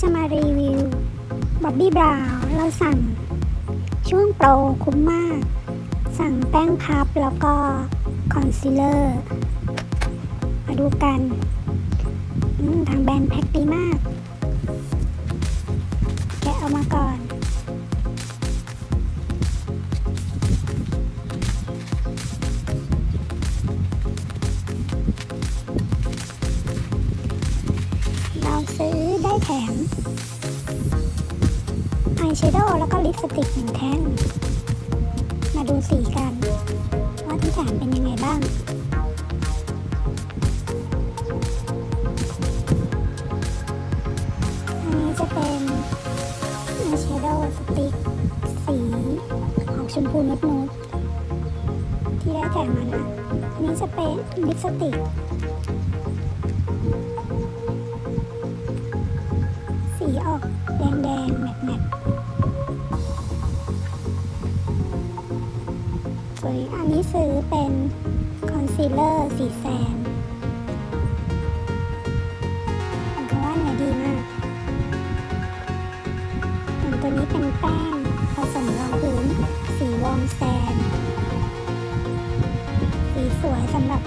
จะมารีวิวบ๊อบบี้บราวน์เราสั่งช่วงโปรคุ้มมาก สั่งแป้งพับแล้วก็คอนซีลเลอร์ มาดูกันทางแบรนด์แพ็คดีมาก แกะเอามาก่อน เราซื้อ แถมอายแชโดว์แล้วก็ลิปสติกหนึ่งแท่ง มาดูสีกัน ว่าที่แถมเป็นยังไงบ้างอันนี้จะเป็นอายแชโดว์สติกสีออกชมพูนุดนุดๆที่ได้แถมมานะอันนี้จะเป็นลิปสติก แดงแดงแมทแมทส่วนอันนี้ซื้อเป็นคอนซีลเลอร์สีแซมผมก็ว่าเนื้อดีมากส่วนตัวนี้เป็นแป้งผสมรองพื้นสีวอร์มแซมสีสวยสำหรับ